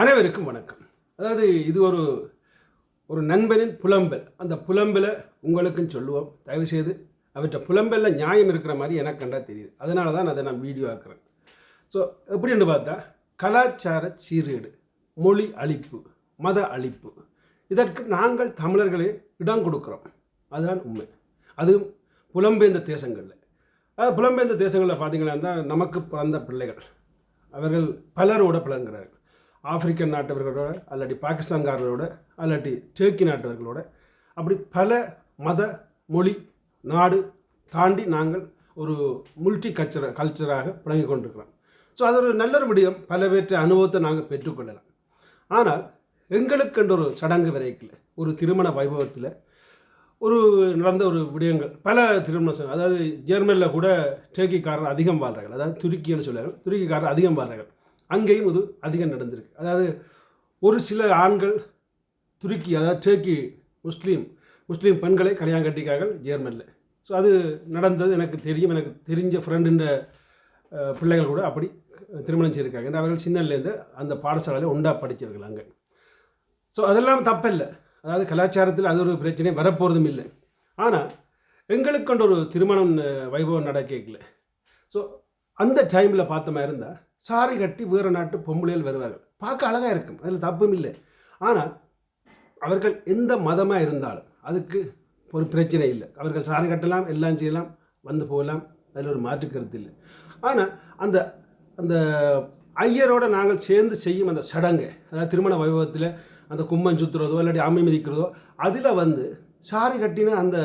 அனைவருக்கும் வணக்கம். அதாவது இது ஒரு ஒரு நண்பனின் புலம்பல். அந்த புலம்பலை உங்களுக்கும் சொல்லுவோம். தயவுசெய்து அவற்றை புலம்பலில் நியாயம் இருக்கிற மாதிரி எனக்கு கண்டா தெரியுது. அதனால தான் அதை நான் வீடியோ ஆக்குறேன். ஸோ எப்படின்னு பார்த்தா கலாச்சார சீரேடு மொழி அழிப்பு மத அழிப்பு. இதற்கு நாங்கள் தமிழர்களே இடம் கொடுக்குறோம். அதுதான் உண்மை. அதுவும் புலம்பெயர்ந்த தேசங்களில். புலம்பெயர்ந்த தேசங்களில் பார்த்தீங்கன்னா நமக்கு பிறந்த பிள்ளைகள். அவர்கள் பலரோட பிளங்குறார்கள் ஆப்பிரிக்கன் நாட்டவர்களோட அல்லாட்டி பாகிஸ்தான்காரர்களோட அல்லாட்டி டேர்க்கி நாட்டவர்களோட அப்படி பல மத மொழி நாடு தாண்டி நாங்கள் ஒரு முல்டி கல்ச்சர கல்ச்சராக பழங்கி கொண்டிருக்கிறோம். ஸோ அது ஒரு நல்ல ஒரு விடயம். பல பேற்ற அனுபவத்தை நாங்கள் பெற்றுக்கொள்ளலாம் ஆனால் எங்களுக்கென்று ஒரு சடங்கு விரைக்கில். ஒரு திருமண வைபவத்தில் ஒரு நடந்த ஒரு விடயங்கள். பல திருமணம் அதாவது ஜெர்மனியில் கூட டேர்க்கிக்காரர் அதிகம் வாழ்கிறார்கள் அதாவது துருக்கின்னு சொல்லுவார்கள். துருக்கிக்காரர் அதிகம் வாழ்கிறார்கள் அங்கேயும் இது அதிகம் நடந்திருக்கு. அதாவது ஒரு சில ஆண்கள் துருக்கி அதாவது டேர்க்கி முஸ்லீம் முஸ்லீம் பெண்களை கல்யாணம் கட்டிக்கார்கள் ஜேர்மனில். ஸோ அது நடந்தது. எனக்கு தெரியும். எனக்கு தெரிஞ்ச ஃப்ரெண்டுன்ற பிள்ளைகள் கூட அப்படி திருமணம் செய்திருக்காங்க. அவர்கள் சின்னலேருந்து அந்த பாடசாலையில் உண்டா படித்தவர்கள் அங்கே. ஸோ அதெல்லாம் தப்பில்லை. அதாவது கலாச்சாரத்தில் அது ஒரு பிரச்சனை வரப்போகிறதும் இல்லை. ஆனால் எங்களுக்கு கொண்ட ஒரு திருமணம் வைபவம் நடக்கல ஸோ அந்த டைமில் பார்த்த மாதிரி இருந்தால் சாரி கட்டி வேறு நாட்டு பொம்பளைகள் வருவார்கள். பார்க்க அழகாக இருக்கும். அதில் தப்பும் இல்லை. ஆனால் அவர்கள் எந்த மதமாக இருந்தாலும் அதுக்கு ஒரு பிரச்சனை இல்லை. அவர்கள் சாரி கட்டலாம் எல்லாம் செய்யலாம் வந்து போகலாம். அதில் ஒரு மாற்று கருத்து இல்லை. ஆனால் அந்த அந்த ஐயரோட நாங்கள் சேர்ந்து செய்யும் அந்த சடங்கு அதாவது திருமண வைபவத்தில் அந்த கும்மம் சுற்றுறதோ இல்லாட்டி அமை மிதிக்கிறதோ அதில் வந்து சாரி கட்டின அந்த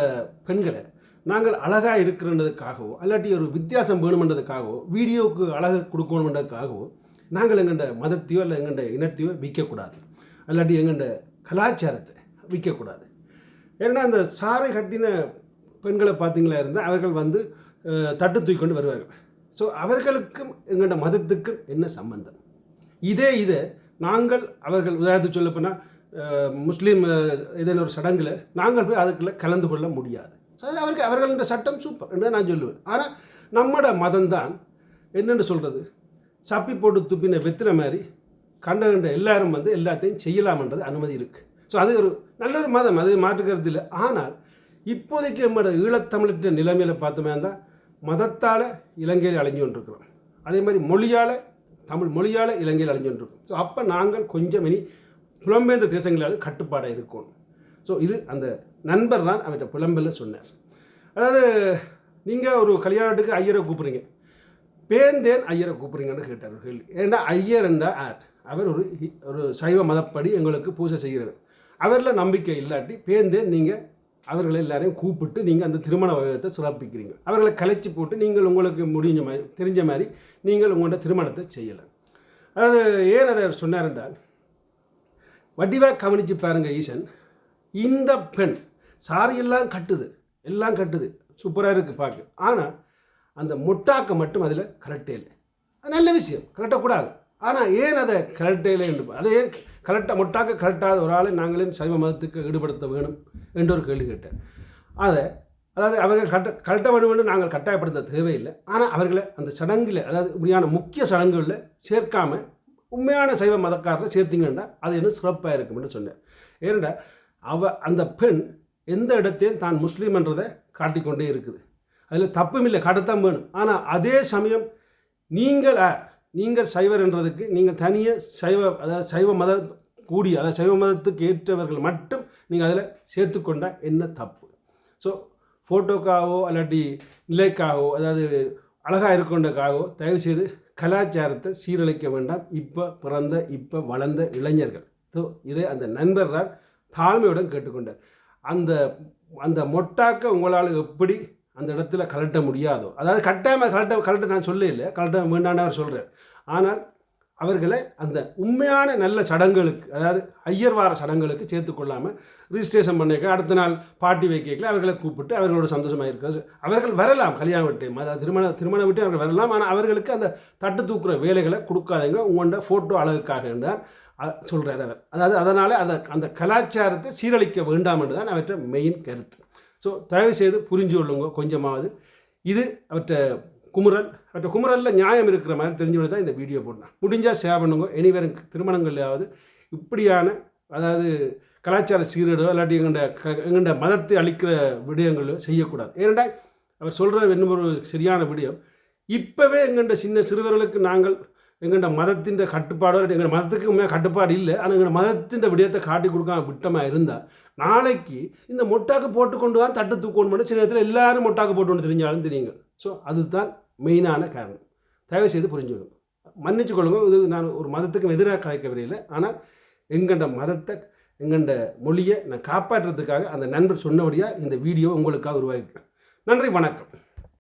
பெண்களை நாங்கள் அழகாக இருக்கிறன்றதுக்காகவோ இல்லாட்டி ஒரு வித்தியாசம் வேணுமென்றதுக்காகவோ வீடியோவுக்கு அழகு கொடுக்கணுமென்றதுக்காகவோ நாங்கள் எங்கள்ட மதத்தையோ இல்லை எங்கள்ட இனத்தையோ விற்கக்கூடாது. இல்லாட்டி எங்கள்ட கலாச்சாரத்தை விற்கக்கூடாது. ஏன்னா அந்த சாரை கட்டின பெண்களை பார்த்தீங்களா இருந்தால் அவர்கள் வந்து தட்டு தூக்கிக்கொண்டு வருவார்கள். ஸோ அவர்களுக்கும் எங்களோட மதத்துக்கும் என்ன சம்பந்தம்? இதே இதை நாங்கள் அவர்கள் உதாரணத்துக்கு சொல்லப்போனால் முஸ்லீம் இதில் ஒரு சடங்கில் நாங்கள் போய் அதுக்குள்ளே கலந்து கொள்ள முடியாது. அது அவருக்கு அவர்கள்ன்ற சட்டம் சூப்பர் என்று நான் சொல்லுவேன். ஆனால் நம்மட மதம்தான் என்னென்னு சொல்கிறது சப்பி போட்டு துப்பின வெத்துற மாதிரி கண்ட கண்ட எல்லாரும் வந்து எல்லாத்தையும் செய்யலாம்ன்றது அனுமதி இருக்குது ஸோ அது ஒரு நல்ல ஒரு மதம் அது மாற்றுக்கிறது இல்லை. ஆனால் இப்போதைக்கு நம்மளோட ஈழத்தமிழற்ற நிலைமையில் பார்த்தோமே இருந்தால் மதத்தால் இலங்கையில் அழிஞ்சு கொண்டிருக்கிறோம். அதே மாதிரி மொழியால் தமிழ் மொழியால் இலங்கையில் அழிஞ்சு கொண்டிருக்கோம் ஸோ அப்போ நாங்கள் கொஞ்சம் இனி புலம்பெயர்ந்த தேசங்களாவது கட்டுப்பாடாக இருக்கணும். ஸோ இது அந்த நண்பர் தான் அவர்கிட்ட புலம்பல சொன்னார். அதாவது நீங்கள் ஒரு கல்யாணத்துக்கு ஐயரை கூப்பிட்றீங்க. பேந்தேன் ஐயரை கூப்பிட்றீங்கன்னு கேட்டார் ஒரு கேள்வி. ஏன்னா ஐயர் என்றால் ஆர் அவர் ஒரு ஒரு சைவ மதப்படி எங்களுக்கு பூஜை செய்கிறவர் அவரில் நம்பிக்கை இல்லாட்டி பேந்தேன் நீங்கள் அவர்களை எல்லாரையும் கூப்பிட்டு நீங்கள் அந்த திருமண வைபவத்தை சிறப்பிக்கிறீங்க. அவர்களை கலைச்சி போட்டு நீங்கள் உங்களுக்கு முடிஞ்ச மாதிரி தெரிஞ்ச மாதிரி நீங்கள் உங்களோட திருமணத்தை செய்யலாம். அதாவது ஏன் அதை சொன்னார் என்றால் வடிவாக கவனித்து பாருங்கள் ஈசன். இந்த பெண் சாரி எல்லாம் கட்டுது எல்லாம் கட்டுது. சூப்பராக இருக்குது பார்க்க ஆனால் அந்த முட்டாக்க மட்டும் அதில் கரெக்டே இல்லை. அது நல்ல விஷயம். கரெக்டக்கூடாது ஆனால் ஏன் அதை கரெக்டே இல்லை என்று அதை ஏன் கரெக்டாக மொட்டாக்க கரெக்டாக ஒரு ஆளை நாங்களே சைவ மதத்துக்கு ஈடுபடுத்த வேணும் என்று ஒரு கேள்வி கேட்டேன். அதை அதாவது அவர்கள் கட்ட கரெக்டாக வேண்டும் என்று நாங்கள் கட்டாயப்படுத்த தேவையில்லை. ஆனால் அவர்களை அந்த சடங்கில் அதாவது உண்மையான முக்கிய சடங்குகளில் சேர்க்காமல் உண்மையான சைவ மதக்காரரை சேர்த்திங்கன்னா அது இன்னும் சிறப்பாக இருக்கும்னு சொன்னேன். ஏனென்றால் அவ அந்த பெண் எந்த இடத்தையும் தான் முஸ்லீம் என்றதை காட்டிக்கொண்டே இருக்குது. அதில் தப்பும் இல்லை கடத்தம் வேணும். ஆனால் அதே சமயம் நீங்கள் நீங்கள் சைவர் என்றதுக்கு நீங்கள் தனியாக சைவ அதாவது சைவ மத கூடிய அதாவது சைவ மதத்துக்கு ஏற்றவர்கள் மட்டும் நீங்கள் அதில் சேர்த்துக்கொண்டால் என்ன தப்பு? ஸோ ஃபோட்டோக்காகவோ அல்லாட்டி நிலைக்காகவோ அதாவது அழகாக இருக்கொண்டக்காகவோ தயவுசெய்து கலாச்சாரத்தை சீரழிக்க வேண்டாம். இப்போ பிறந்த இப்போ வளர்ந்த இளைஞர்கள். ஸோ இதை அந்த நண்பர் தாழ்மையுடன் கேட்டுக்கொண்டார். அந்த அந்த மொட்டாக்க உங்களால் எப்படி அந்த இடத்துல கலட்ட முடியாதோ அதாவது கட்டாயமாக கலட்ட கலட்ட நான் சொல்ல இல்லை கலட்ட வேண்டான்னு அவர் சொல்கிறார் ஆனால் அவர்களை அந்த உண்மையான நல்ல சடங்குகளுக்கு அதாவது ஐயர் வார சடங்குகளுக்கு சேர்த்துக்கொள்ளாமல் ரிஜிஸ்ட்ரேஷன் பண்ணிக்க அடுத்த நாள் பாட்டி வைக்கல அவர்களை கூப்பிட்டு அவர்களோட சந்தோஷமாக இருக்க அவர்கள் வரலாம் கல்யாணம் விட்டு அதாவது திருமண திருமணம் விட்டு அவர்கள் வரலாம் ஆனால் அவர்களுக்கு அந்த தட்டு தூக்குற வேலைகளை கொடுக்காதீங்க உங்களோட ஃபோட்டோ அழகுக்காக இருந்தால் சொல்கிறார் அவர். அதாவது அதனால் அதை அந்த கலாச்சாரத்தை சீரழிக்க வேண்டாம் என்று தான் அவற்றை மெயின் கருத்து. ஸோ தயவு செய்து புரிஞ்சு கொள்ளுங்க கொஞ்சமாவது. இது அவற்றை குமுறல். மற்ற குமுறலில் நியாயம் இருக்கிற மாதிரி தெரிஞ்சு தான் இந்த வீடியோ போடணும். முடிஞ்சால் ஷேர் பண்ணுங்க. இனி வரும் திருமணங்கள்லையாவது இப்படியான அதாவது கலாச்சார சீரடோ இல்லாட்டி எங்கள்ட க எங்கள்ட மதத்தை அளிக்கிற விடயங்களோ செய்யக்கூடாது. ஏனென்றால் அவர் சொல்கிற இன்னும் ஒரு சரியான விடயம். இப்போவே எங்கள்ட சின்ன சிறுவர்களுக்கு நாங்கள் எங்கள்ட மதத்தின் கட்டுப்பாடோ இல்லாட்டி எங்கள் மதத்துக்கு உண்மையாக கட்டுப்பாடு இல்லை ஆனால் எங்கள் மதத்தின் விடயத்தை காட்டி கொடுக்காம விட்டமாக இருந்தால் நாளைக்கு இந்த மொட்டாக்கு போட்டு கொண்டு தான் தட்டு தூக்கணும் சில நேரத்தில் எல்லாரும் மொட்டாக்கு போட்டு கொண்டு தெரிஞ்சாலும் தெரியுங்க. ஸோ அதுதான் மெயினான காரணம். தயவு செய்து புரிஞ்சுக்கணும். மன்னிச்சு கொள்ளுங்க இது நான் ஒரு மதத்துக்கும் எதிராக கலைக்க விரையில் ஆனால் எங்கண்ட மதத்தை எங்கண்ட மொழியை நான் காப்பாற்றுறதுக்காக அந்த நண்பர் சொன்னபடியாக இந்த வீடியோ உங்களுக்காக உருவாகிருக்கேன் நன்றி வணக்கம்.